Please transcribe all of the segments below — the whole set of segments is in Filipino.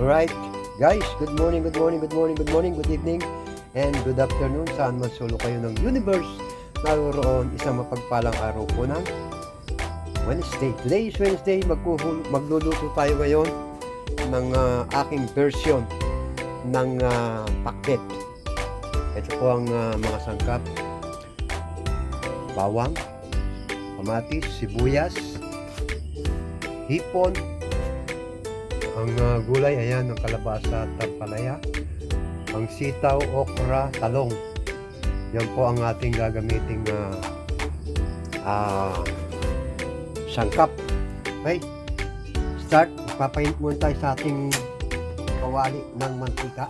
Alright, guys, good morning, good morning, good morning, good morning, good evening, and good afternoon. Saan man solo kayo ng universe, naroon isang mapagpalang araw po ng Wednesday. Today is Wednesday, magkuhul- magluluto tayo ngayon ng ah, aking version ng uh, pakbet. Ito po ang ah, mga sangkap. Bawang, kamatis, sibuyas, hipon, ang ah, gulay, ayan, ang kalabasa at palaya. Ang sitaw, okra, talong. Yan po ang ating gagamiting ah, ah, sangkap. Okay? Start. Papainit muna tayo sa ating kawali ng mantika.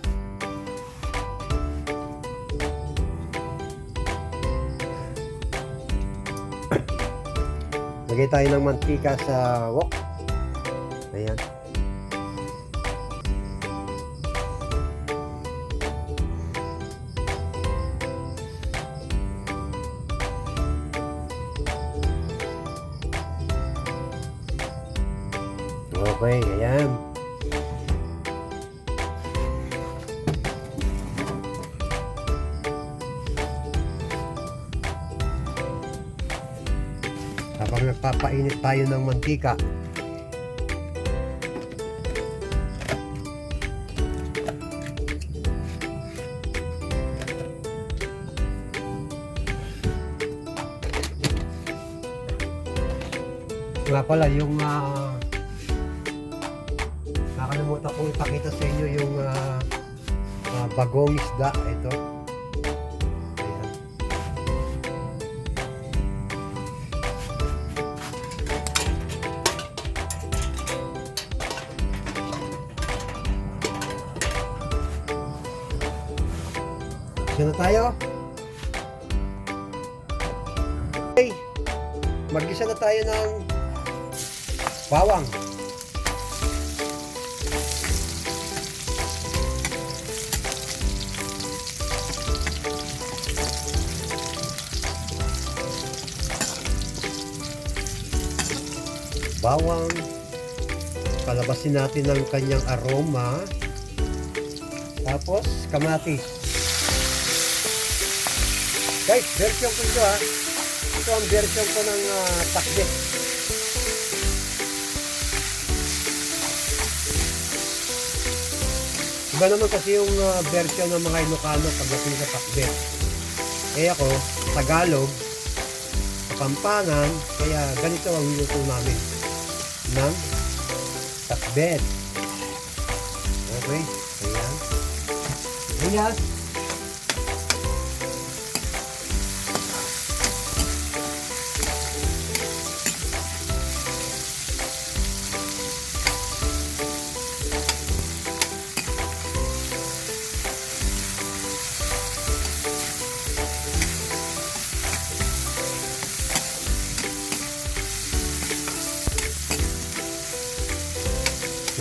Lagay tayo ng mantika sa wok. Ayan. Okay, ayan. Habang nagpapainit tayo ng mantika, Nga pala, yung ah, kong ipakita sa inyo yung ah, ah, bagong isda. Ito. Ayan. Diyan na tayo. Okay. Mag-isa na tayo ng bawang. Bawang. Palabasin natin ang kanyang aroma. Tapos, kamatis. Guys, version ko ito ha. Ito ang version ko ng uh, takbit. Iba naman kasi yung uh, version ng mga Ilocano pagdating sa takbet. Eh ako, Tagalog, Kapampangan, kaya ganito ang niluto namin ng takbet. Okay, ayan. Ayan.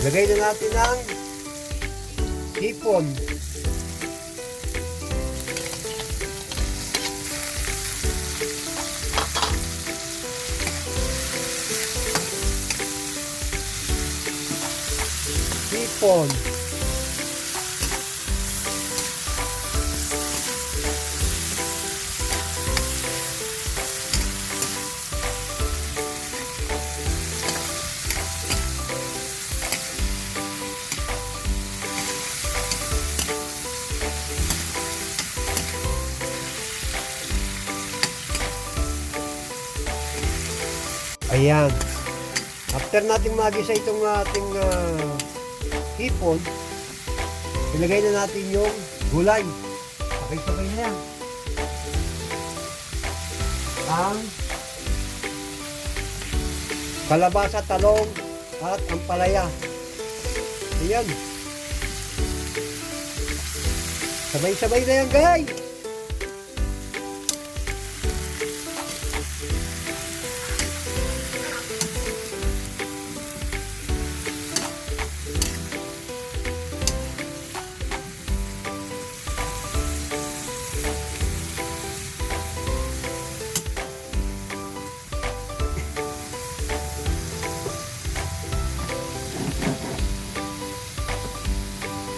Ilagay na natin ang hipon. Hipon. Ayan. After nating magisa itong ating ah, hipon, ilagay na natin yung gulay. Sabay-sabay na yan. Ang kalabasa, talong, at ang palaya. Ayan. Sabay-sabay na yan, guys!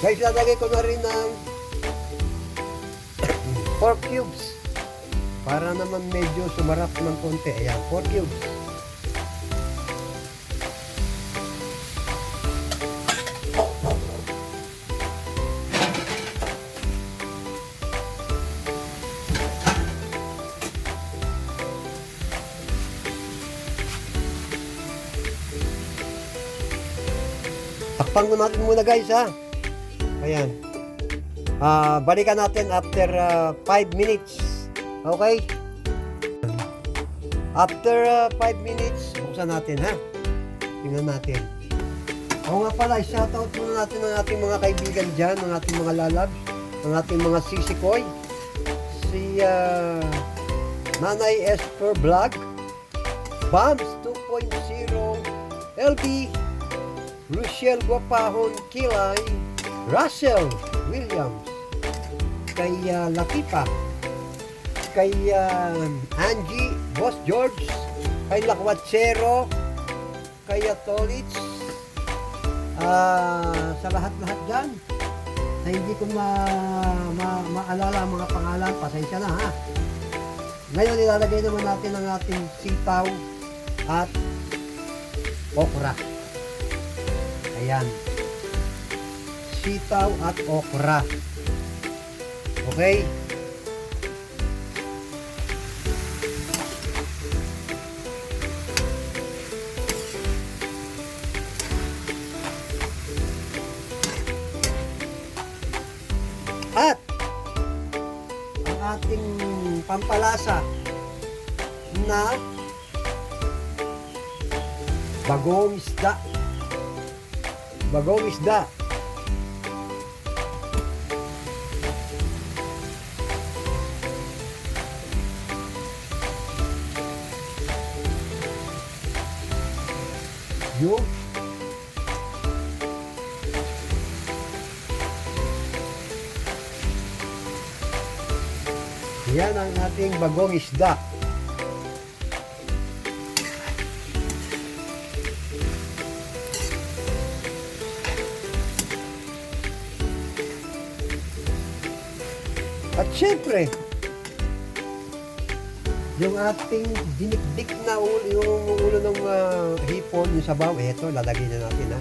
Guys, lalagay ko na rin ng pork cubes. Para naman medyo sumarap ng konti. Ayan, pork cubes. Takpan mo muna guys ha. Ayan. Ah, balikan natin after 5 minutes. Okay? After 5 minutes, buksan natin ha. Tingnan natin. Oo nga pala, shoutout muna natin ang ating mga kaibigan dyan, ang ating mga lalabs, ang ating mga sisikoy. Si ah, Nanay Esper Vlog, Bombs 2.0, LB, Luciel Guapahon Kilay, Russell Williams, kay uh, Latipa, kay uh, Angie, Boss George, kay Lakwatsero, kay Tolits, ah sa lahat-lahat dyan, na hindi ko ma, ma, maalala ang mga pangalan, pasensya na ha. Ngayon ilalagay naman natin ang ating sitaw at okra. Ayan. Sitaw at okra. Okay? At ang ating pampalasa na bagong isda bagong isda. Yung Yan ang ating bagong isda. At syempre, yung ating dinikdik na ulo, yung ulo ng ah, hipon, yung sabaw, eto, lalagay na natin ha.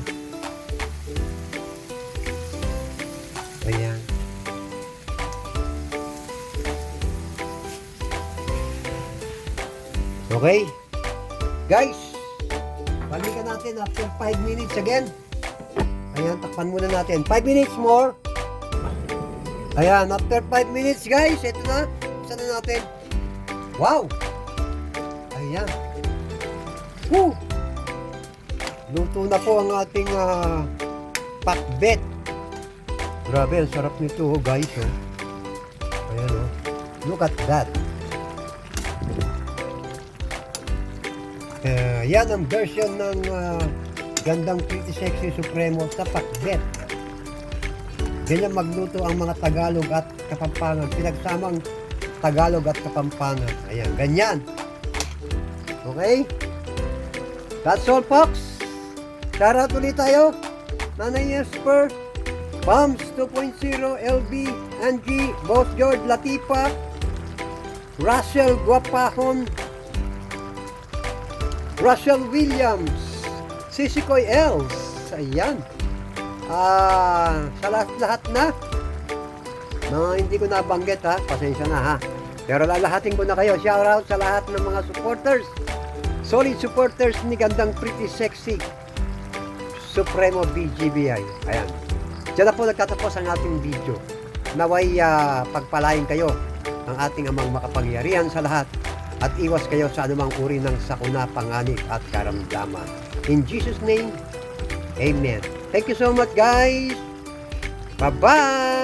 Ayan. Okay? Guys, balikan natin after 5 minutes again. Ayan, takpan muna natin. 5 minutes more. Ayan, after 5 minutes guys, ito na. Isa na natin. Wow! Ayan. Woo! Luto na po ang ating uh, pakbet. Grabe, ang sarap nito oh, guys. Oh. Ayan oh. Look at that. Eh, yan ang version ng ah, gandang pretty sexy supremo sa pakbet. Ganyan magluto ang mga Tagalog at Kapampangan. Pinagsamang Tagalog at Kapampangan. Ayan, ganyan. Okay? That's all, folks. Shoutout ulit tayo. Nanay Esper, Bombs 2.0, LB, Angie, Boss George Latipa, Russell Guapahon, Russell Williams, Sisikoy Els, ayan. Ah, sa lahat-lahat na, mga hindi ko nabanggit ha, pasensya na ha. Pero lalahatin ko na kayo, shout out sa lahat ng mga supporters, solid supporters ni Gandang Pretty Sexy, Supremo BGBI. Ayan. Diyan na po nagtatapos ang ating video. Naway ah, pagpalain kayo ng ating amang makapangyarihan sa lahat at iwas kayo sa anumang uri ng sakuna, panganib at karamdaman. In Jesus' name, Amen. Thank you so much guys. Bye-bye!